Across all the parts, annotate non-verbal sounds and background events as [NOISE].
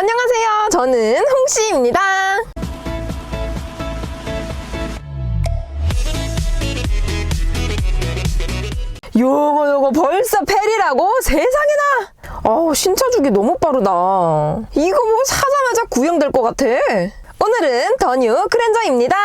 안녕하세요. 저는 홍씨입니다. 요거 요거 벌써 페리라고? 세상에나! 어우 신차 주기 너무 빠르다. 이거 뭐 사자마자 구형될 것 같아. 오늘은 더뉴 크렌저입니다.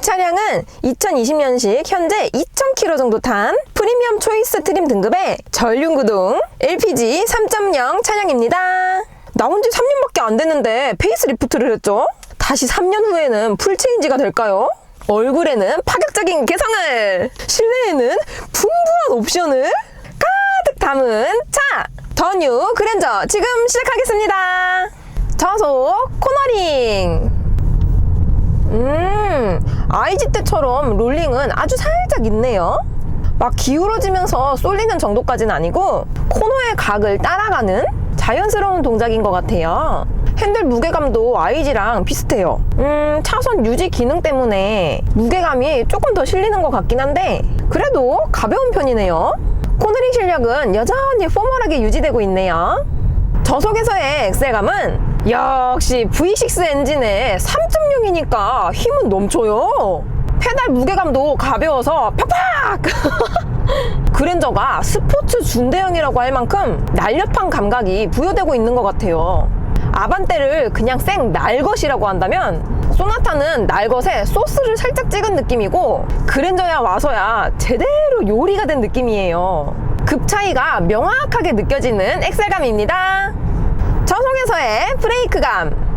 차량은 2020년식 현재 2,000km 정도 탄 프리미엄 초이스 트림 등급의 전륜구동 LPG 3.0 차량입니다. 나온 지 3년밖에 안 됐는데 페이스리프트를 했죠? 다시 3년 후에는 풀체인지가 될까요? 얼굴에는 파격적인 개성을, 실내에는 풍부한 옵션을 가득 담은 차! 더 뉴 그랜저 지금 시작하겠습니다. 저속 코너링 음, IG 때처럼 롤링은 아주 살짝 있네요. 막 기울어지면서 쏠리는 정도까지는 아니고 코너의 각을 따라가는 자연스러운 동작인 것 같아요. 핸들 무게감도 IG랑 비슷해요. 음, 차선 유지 기능 때문에 무게감이 조금 더 실리는 것 같긴 한데 그래도 가벼운 편이네요. 코너링 실력은 여전히 포멀하게 유지되고 있네요. 저속에서의 엑셀감은 역시 V6 엔진의 3.0이니까 힘은 넘쳐요. 페달 무게감도 가벼워서 팍팍! [LAUGHS] 그랜저가 스포츠 준대형이라고 할 만큼 날렵한 감각이 부여되고 있는 것 같아요. 아반떼를 그냥 생 날것이라고 한다면 소나타는 날것에 소스를 살짝 찍은 느낌이고 그랜저야 와서야 제대로 요리가 된 느낌이에요. 급 차이가 명확하게 느껴지는 엑셀감입니다. 저속에서의 브레이크감.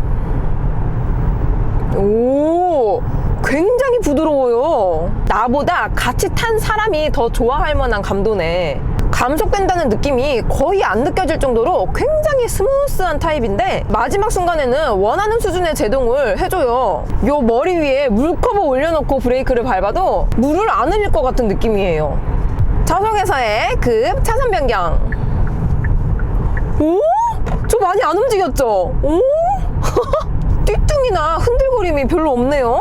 오, 굉장히 부드러워요. 나보다 같이 탄 사람이 더 좋아할 만한 감도네. 감속된다는 느낌이 거의 안 느껴질 정도로 굉장히 스무스한 타입인데 마지막 순간에는 원하는 수준의 제동을 해줘요. 요 머리 위에 물컵을 올려놓고 브레이크를 밟아도 물을 안 흘릴 것 같은 느낌이에요. 저속에서의 급 차선 변경. 오? 저 많이 안 움직였죠? 오? [LAUGHS] 띠뚱이나 흔들거림이 별로 없네요.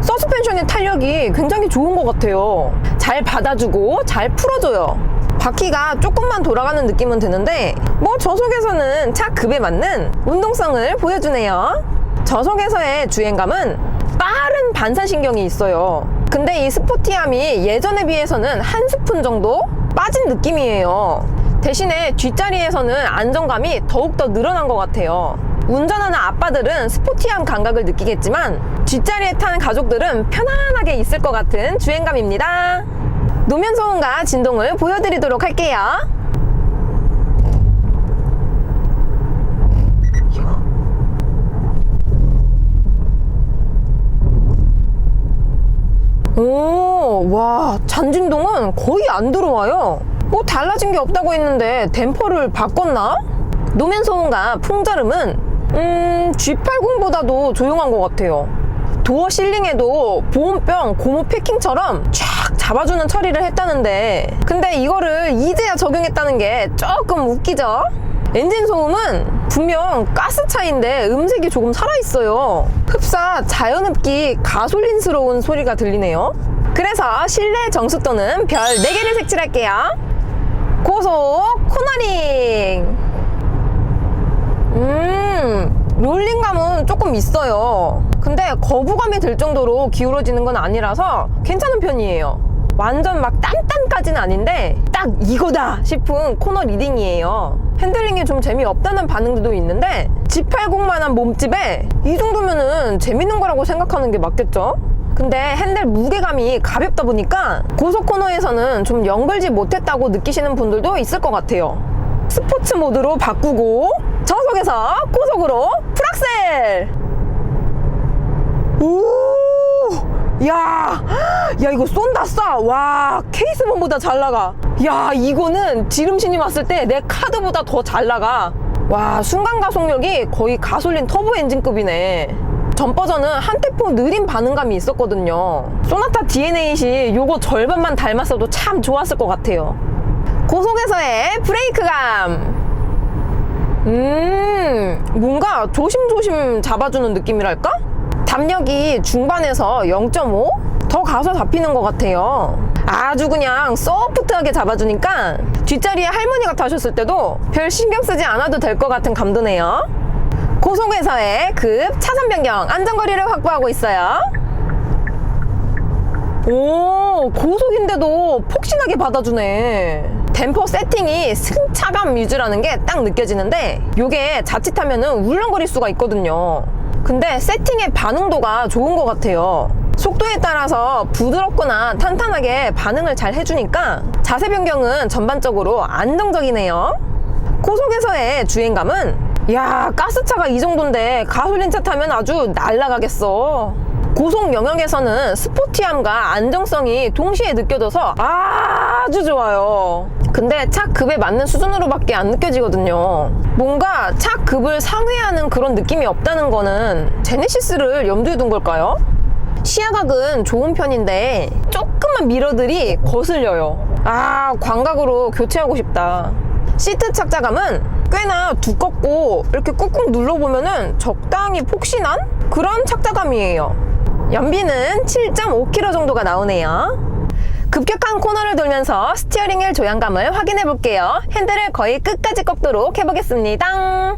서스펜션의 탄력이 굉장히 좋은 것 같아요. 잘 받아주고 잘 풀어줘요. 바퀴가 조금만 돌아가는 느낌은 드는데 뭐 저속에서는 차 급에 맞는 운동성을 보여주네요. 저속에서의 주행감은 빠른 반사신경이 있어요. 근데 이 스포티함이 예전에 비해서는 한 스푼 정도 빠진 느낌이에요. 대신에 뒷자리에서는 안정감이 더욱더 늘어난 것 같아요. 운전하는 아빠들은 스포티한 감각을 느끼겠지만 뒷자리에 타는 가족들은 편안하게 있을 것 같은 주행감입니다. 노면 소음과 진동을 보여드리도록 할게요. 오, 와, 잔진동은 거의 안 들어와요. 뭐 달라진 게 없다고 했는데 댐퍼를 바꿨나? 노면 소음과 풍절음은 음, G80보다도 조용한 것 같아요. 도어 실링에도 보온병 고무 패킹처럼 쫙 잡아주는 처리를 했다는데 근데 이거를 이제야 적용했다는 게 조금 웃기죠? 엔진 소음은 분명 가스 차인데 음색이 조금 살아있어요. 흡사 자연흡기 가솔린스러운 소리가 들리네요. 그래서 실내 정수도는 별 4개를 색칠할게요. 고속 코너링 음, 롤링감은 조금 있어요. 근데 거부감이 들 정도로 기울어지는 건 아니라서 괜찮은 편이에요. 완전 막 딴딴까지는 아닌데 딱 이거다 싶은 코너 리딩이에요. 핸들링이 좀 재미없다는 반응들도 있는데 G80만한 몸집에 이 정도면은 재밌는 거라고 생각하는 게 맞겠죠? 근데 핸들 무게감이 가볍다 보니까 고속 코너에서는 좀 연결지 못했다고 느끼시는 분들도 있을 것 같아요. 스포츠 모드로 바꾸고 저속에서 고속으로 풀악셀 오! 야! 야, 이거 쏜다, 쏴! 와, 케이스본보다 잘 나가. 야, 이거는 지름신이 왔을 때 내 카드보다 더 잘 나가. 와, 순간 가속력이 거의 가솔린 터보 엔진급이네. 전 버전은 한테포 느린 반응감이 있었거든요. 소나타 DNA8이 요거 절반만 닮았어도 참 좋았을 것 같아요. 고속에서의 브레이크감. 음, 뭔가 조심조심 잡아주는 느낌이랄까? 담력이 중반에서 0.5? 더 가서 잡히는 것 같아요. 아주 그냥 소프트하게 잡아주니까 뒷자리에 할머니가 타셨을 때도 별 신경 쓰지 않아도 될 것 같은 감도네요. 고속에서의 급 차선 변경 안전거리를 확보하고 있어요. 오, 고속인데도 폭신하게 받아주네. 댐퍼 세팅이 승차감 위주라는 게 딱 느껴지는데 요게 자칫하면은 울렁거릴 수가 있거든요. 근데 세팅의 반응도가 좋은 것 같아요. 속도에 따라서 부드럽거나 탄탄하게 반응을 잘 해주니까 자세 변경은 전반적으로 안정적이네요. 고속에서의 주행감은 야 가스차가 이 정도인데 가솔린차 타면 아주 날아가겠어. 고속 영역에서는 스포티함과 안정성이 동시에 느껴져서 아주 좋아요. 근데 차 급에 맞는 수준으로밖에 안 느껴지거든요. 뭔가 차 급을 상회하는 그런 느낌이 없다는 거는 제네시스를 염두에 둔 걸까요? 시야각은 좋은 편인데 조금만 미러들이 거슬려요. 아, 광각으로 교체하고 싶다. 시트 착자감은 꽤나 두껍고 이렇게 꾹꾹 눌러보면은 적당히 폭신한 그런 착자감이에요. 연비는 7.5km 정도가 나오네요. 급격한 코너를 돌면서 스티어링 휠 조향감을 확인해 볼게요. 핸들을 거의 끝까지 꺾도록 해보겠습니다.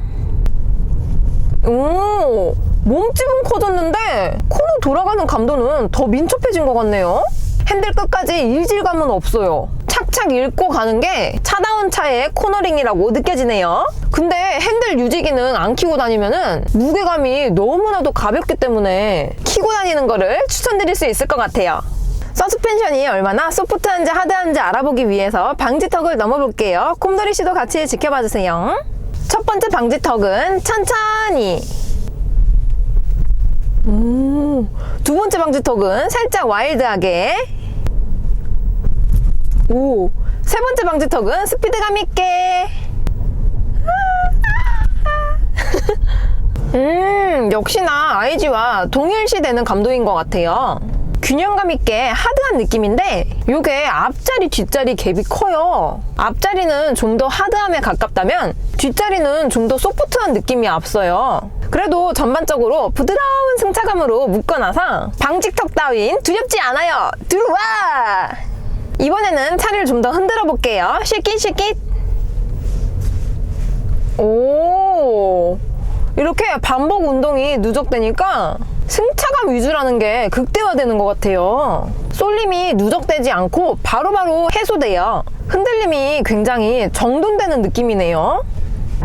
오, 몸집은 커졌는데 코너 돌아가는 감도는 더 민첩해진 것 같네요. 핸들 끝까지 일질감은 없어요. 착착 읽고 가는 게 차다운 차의 코너링이라고 느껴지네요. 근데 핸들 유지기는 안 키고 다니면은 무게감이 너무나도 가볍기 때문에 키고 다니는 거를 추천드릴 수 있을 것 같아요. 서스펜션이 얼마나 소프트한지 하드한지 알아보기 위해서 방지턱을 넘어볼게요. 콤돌이 씨도 같이 지켜봐 주세요. 첫 번째 방지턱은 천천히. 음, 두 번째 방지턱은 살짝 와일드하게. 오, 세 번째 방지턱은 스피드감 있게. [LAUGHS] 음, 역시나 IG와 동일시되는 감도인 것 같아요. 균형감 있게 하드한 느낌인데 이게 앞자리 뒷자리 갭이 커요. 앞자리는 좀 더 하드함에 가깝다면 뒷자리는 좀 더 소프트한 느낌이 앞서요. 그래도 전반적으로 부드러운 승차감으로 묶어놔서 방직턱 따윈 두렵지 않아요. 들어와! 이번에는 차를 좀 더 흔들어 볼게요. 쉐킷쉐킷. 오. 이렇게 반복 운동이 누적되니까 승차감 위주라는 게 극대화되는 것 같아요. 쏠림이 누적되지 않고 바로바로 해소돼요. 흔들림이 굉장히 정돈되는 느낌이네요.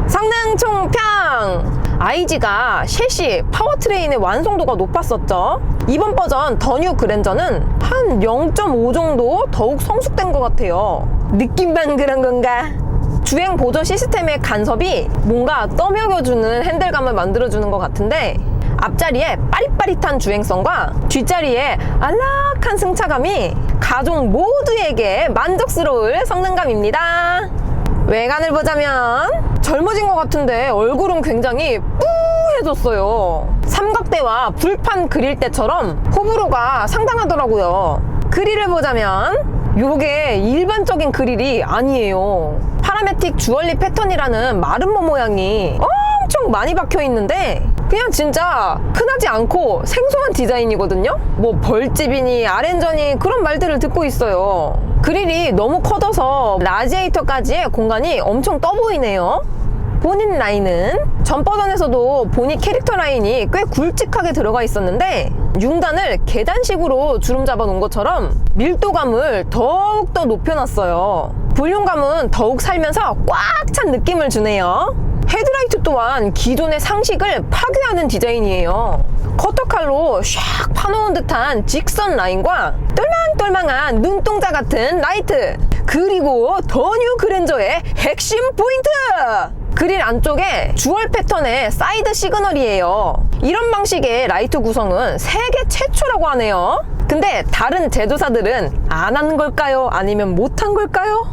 성능 총평! IG가 셰시 파워트레인의 완성도가 높았었죠. 이번 버전 더 뉴 그랜저는 한 0.5 정도 더욱 성숙된 것 같아요. 느낌만 그런 건가? 주행 보조 시스템의 간섭이 뭔가 떠먹여주는 핸들감을 만들어주는 것 같은데 앞자리에 빠릿빠릿한 주행성과 뒷자리에 안락한 승차감이 가족 모두에게 만족스러울 성능감입니다. 외관을 보자면 젊어진 것 같은데 얼굴은 굉장히 뿌해졌어요. 삼각대와 불판 그릴 때처럼 호불호가 상당하더라고요. 그릴을 보자면 요게 일반적인 그릴이 아니에요. 파라메틱 주얼리 패턴이라는 마름모 모양이 엄청 많이 박혀 있는데 그냥 진짜 흔하지 않고 생소한 디자인이거든요. 뭐 벌집이니 아렌저니 그런 말들을 듣고 있어요. 그릴이 너무 커져서 라지에이터까지의 공간이 엄청 떠 보이네요. 본인 라인은 전 버전에서도 본인 캐릭터 라인이 꽤 굵직하게 들어가 있었는데 6단을 계단식으로 주름 잡아 놓은 것처럼 밀도감을 더욱더 높여놨어요. 볼륨감은 더욱 살면서 꽉 찬 느낌을 주네요. 헤드라이트 또한 기존의 상식을 파괴하는 디자인이에요. 커터칼로 샥 파놓은 듯한 직선 라인과 똘망똘망한 눈동자 같은 라이트 그리고 더 뉴 그랜저의 핵심 포인트! 그릴 안쪽에 주얼 패턴의 사이드 시그널이에요. 이런 방식의 라이트 구성은 세계 최초라고 하네요. 근데 다른 제조사들은 안 한 걸까요? 아니면 못한 걸까요?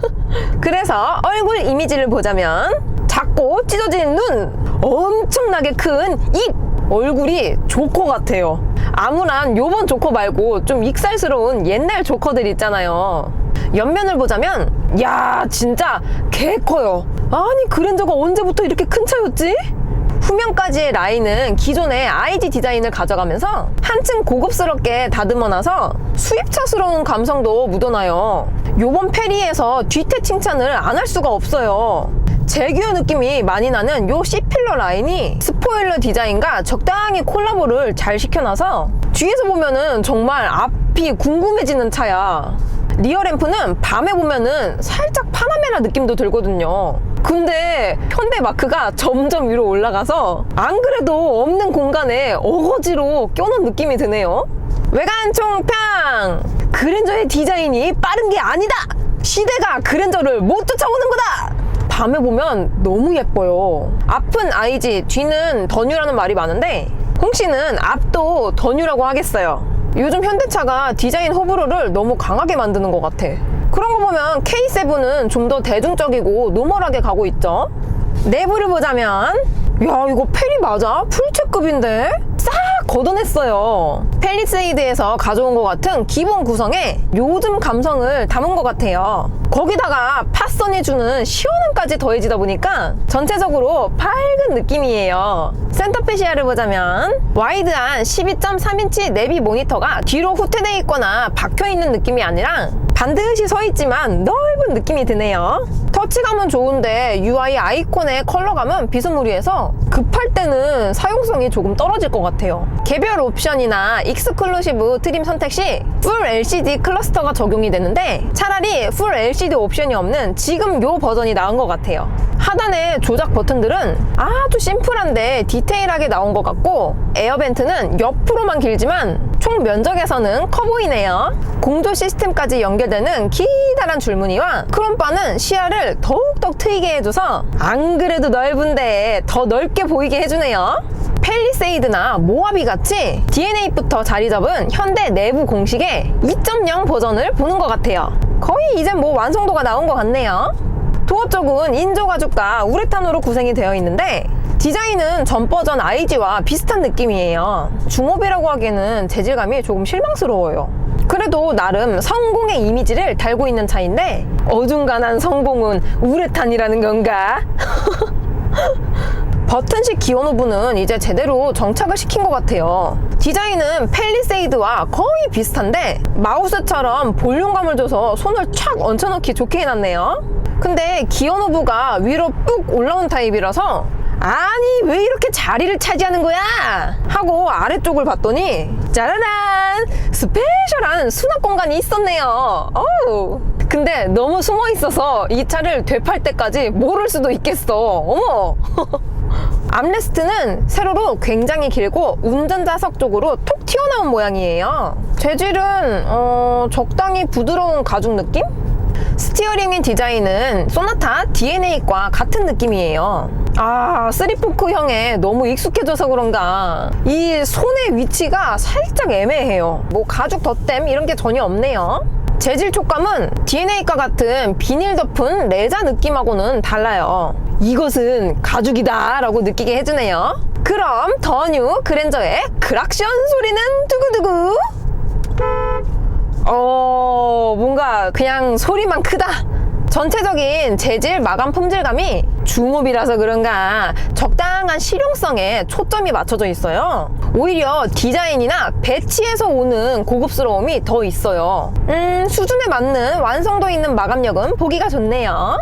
[LAUGHS] 그래서 얼굴 이미지를 보자면 작고 찢어진 눈, 엄청나게 큰 입, 얼굴이 조커 같아요. 아무런 요번 조커 말고 좀 익살스러운 옛날 조커들 있잖아요. 옆면을 보자면 야 진짜 개 커요. 아니 그랜저가 언제부터 이렇게 큰 차였지? 후면까지의 라인은 기존의 IG 디자인을 가져가면서 한층 고급스럽게 다듬어놔서 수입차스러운 감성도 묻어나요. 요번 페리에서 뒤태 칭찬을 안 할 수가 없어요. 제규어 느낌이 많이 나는 요 C필러 라인이 스포일러 디자인과 적당히 콜라보를 잘 시켜놔서 뒤에서 보면은 정말 앞이 궁금해지는 차야. 리어 램프는 밤에 보면은 살짝 파나메라 느낌도 들거든요. 근데 현대 마크가 점점 위로 올라가서 안 그래도 없는 공간에 어거지로 껴놓은 느낌이 드네요. 외관 총평! 그랜저의 디자인이 빠른 게 아니다! 시대가 그랜저를 못 쫓아오는 거다! 밤에 보면 너무 예뻐요. 앞은 IG, 뒤는 더뉴라는 말이 많은데 홍씨는 앞도 더뉴라고 하겠어요. 요즘 현대차가 디자인 호불호를 너무 강하게 만드는 것 같아. 그런 거 보면 K7은 좀 더 대중적이고 노멀하게 가고 있죠. 내부를 보자면 야 이거 페리 맞아? 풀체급인데? 싹 걷어냈어요. 펠리세이드에서 가져온 것 같은 기본 구성에 요즘 감성을 담은 것 같아요. 거기다가 팟선이 주는 시원함까지 더해지다 보니까 전체적으로 밝은 느낌이에요. 센터페시아를 보자면 와이드한 12.3인치 내비 모니터가 뒤로 후퇴돼 있거나 박혀 있는 느낌이 아니라 반드시 서 있지만 넓은 느낌이 드네요. 터치감은 좋은데 UI 아이콘의 컬러감은 비스무리해서 급할 때는 사용성이 조금 떨어질 것 같아요. 개별 옵션이나 익스클루시브 트림 선택 시 풀 LCD 클러스터가 적용이 되는데 차라리 풀 LCD 옵션이 없는 지금 요 버전이 나은 것 같아요. 하단의 조작 버튼들은 아주 심플한데 디테일하게 나온 것 같고 에어벤트는 옆으로만 길지만 총 면적에서는 커 보이네요. 공조 시스템까지 연결되는 기다란 줄무늬와 크롬바는 시야를 더욱더 트이게 해줘서 안 그래도 넓은데 더 넓게 보이게 해주네요. 펠리세이드나 모하비 같이 DNA부터 자리 잡은 현대 내부 공식의 2.0 버전을 보는 것 같아요. 거의 이제 뭐 완성도가 나온 것 같네요. 도어 쪽은 인조 가죽과 우레탄으로 구성이 되어 있는데 디자인은 전 버전 IG와 비슷한 느낌이에요. 중업이라고 하기에는 재질감이 조금 실망스러워요. 그래도 나름 성공의 이미지를 달고 있는 차인데 어중간한 성공은 우레탄이라는 건가? [LAUGHS] 버튼식 기어 노브는 이제 제대로 정착을 시킨 것 같아요. 디자인은 펠리세이드와 거의 비슷한데 마우스처럼 볼륨감을 줘서 손을 촥 얹혀놓기 좋게 해놨네요. 근데 기어 노브가 위로 뚝 올라온 타입이라서 아니 왜 이렇게 자리를 차지하는 거야? 하고 아래쪽을 봤더니 짜라란 스페셜한 수납 공간이 있었네요. 어우. 근데 너무 숨어 있어서 이 차를 되팔 때까지 모를 수도 있겠어. 어머. [LAUGHS] 암레스트는 세로로 굉장히 길고 운전자석 쪽으로 톡 튀어나온 모양이에요. 재질은 어, 적당히 부드러운 가죽 느낌? 스티어링의 디자인은 소나타 DNA과 같은 느낌이에요. 아, 쓰리포크형에 너무 익숙해져서 그런가. 이 손의 위치가 살짝 애매해요. 뭐 가죽 덧댐 이런 게 전혀 없네요. 재질 촉감은 DNA과 같은 비닐 덮은 레자 느낌하고는 달라요. 이것은 가죽이다 라고 느끼게 해주네요. 그럼 더뉴 그랜저의 크락션 소리는 두구두구. 어, 뭔가 그냥 소리만 크다. 전체적인 재질 마감 품질감이 중업이라서 그런가 적당한 실용성에 초점이 맞춰져 있어요. 오히려 디자인이나 배치에서 오는 고급스러움이 더 있어요. 음, 수준에 맞는 완성도 있는 마감력은 보기가 좋네요.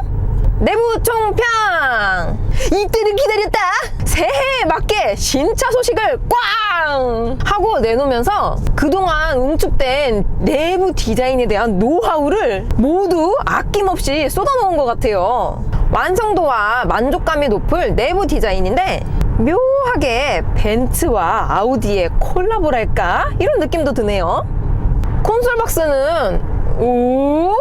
내부 총평! 이때를 기다렸다! 새해에 맞게 신차 소식을 꽝! 하고 내놓으면서 그동안 응축된 내부 디자인에 대한 노하우를 모두 아낌없이 쏟아놓은 것 같아요. 완성도와 만족감이 높을 내부 디자인인데 묘하게 벤츠와 아우디의 콜라보랄까? 이런 느낌도 드네요. 콘솔 박스는 오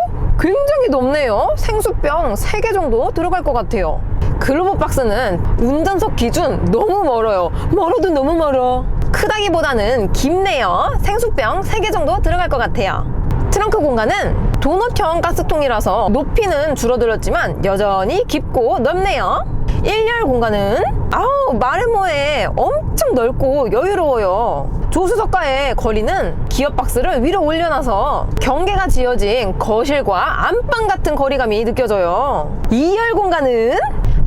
굉장히 높네요. 생수병 3개 정도 들어갈 것 같아요. 글로브 박스는 운전석 기준 너무 멀어요. 멀어도 너무 멀어. 크다기보다는 깊네요. 생수병 3개 정도 들어갈 것 같아요. 트렁크 공간은 도넛형 가스통이라서 높이는 줄어들었지만 여전히 깊고 넓네요. 1열 공간은 아우 말해 뭐해 엄청 넓고 여유로워요. 조수석과의 거리는 기어 박스를 위로 올려놔서 경계가 지어진 거실과 안방 같은 거리감이 느껴져요. 2열 공간은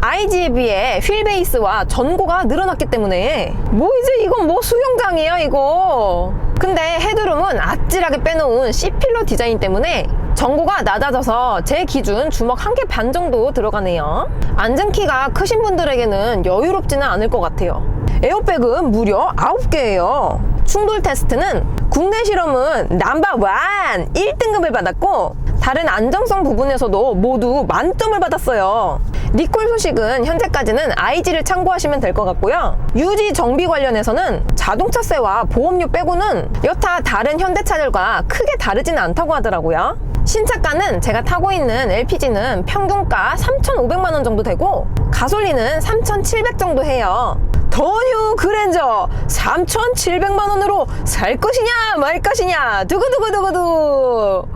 IG에 비해 휠베이스와 전고가 늘어났기 때문에 뭐 이제 이건 뭐 수영장이에요 이거 근데 헤드룸은 아찔하게 빼놓은 C필러 디자인 때문에 전고가 낮아져서 제 기준 주먹 한 개 반 정도 들어가네요 앉은 키가 크신 분들에게는 여유롭지는 않을 것 같아요 에어백은 무려 9개예요 충돌 테스트는 국내 실험은 넘버원 1등급을 받았고 다른 안정성 부분에서도 모두 만점을 받았어요. 리콜 소식은 현재까지는 IG를 참고하시면 될 것 같고요. 유지 정비 관련해서는 자동차세와 보험료 빼고는 여타 다른 현대차들과 크게 다르지는 않다고 하더라고요. 신차가는 제가 타고 있는 LPG는 평균가 3,500만 원 정도 되고 가솔린은 3,700 정도 해요. 더뉴 그랜저 3,700만 원으로 살 것이냐 말 것이냐. 두구두구두구두.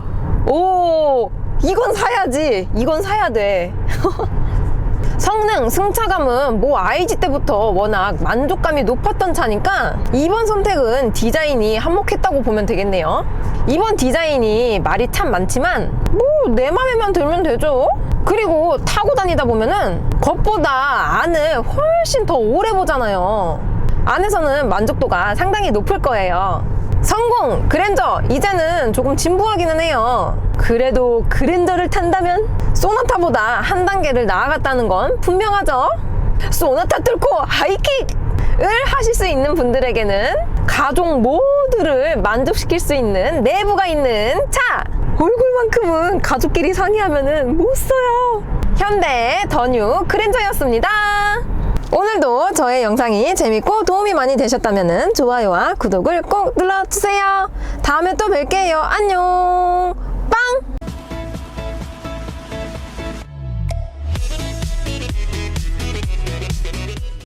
오 이건 사야지. 이건 사야 돼 [LAUGHS] 성능, 승차감은 뭐 IG 때부터 워낙 만족감이 높았던 차니까 이번 선택은 디자인이 한몫했다고 보면 되겠네요. 이번 디자인이 말이 참 많지만 뭐 내 맘에만 들면 되죠. 그리고 타고 다니다 보면은 겉보다 안을 훨씬 더 오래 보잖아요. 안에서는 만족도가 상당히 높을 거예요. 성공! 그랜저! 이제는 조금 진부하기는 해요. 그래도 그랜저를 탄다면 소나타보다 한 단계를 나아갔다는 건 분명하죠? 소나타 뚫고 하이킥을 하실 수 있는 분들에게는 가족 모두를 만족시킬 수 있는 내부가 있는 차! 얼굴만큼은 가족끼리 상의하면은 못 써요. 현대 더뉴 그랜저였습니다. 오늘도 저의 영상이 재밌고 도움이 많이 되셨다면 좋아요와 구독을 꼭 눌러주세요. 다음에 또 뵐게요. 안녕. 빵!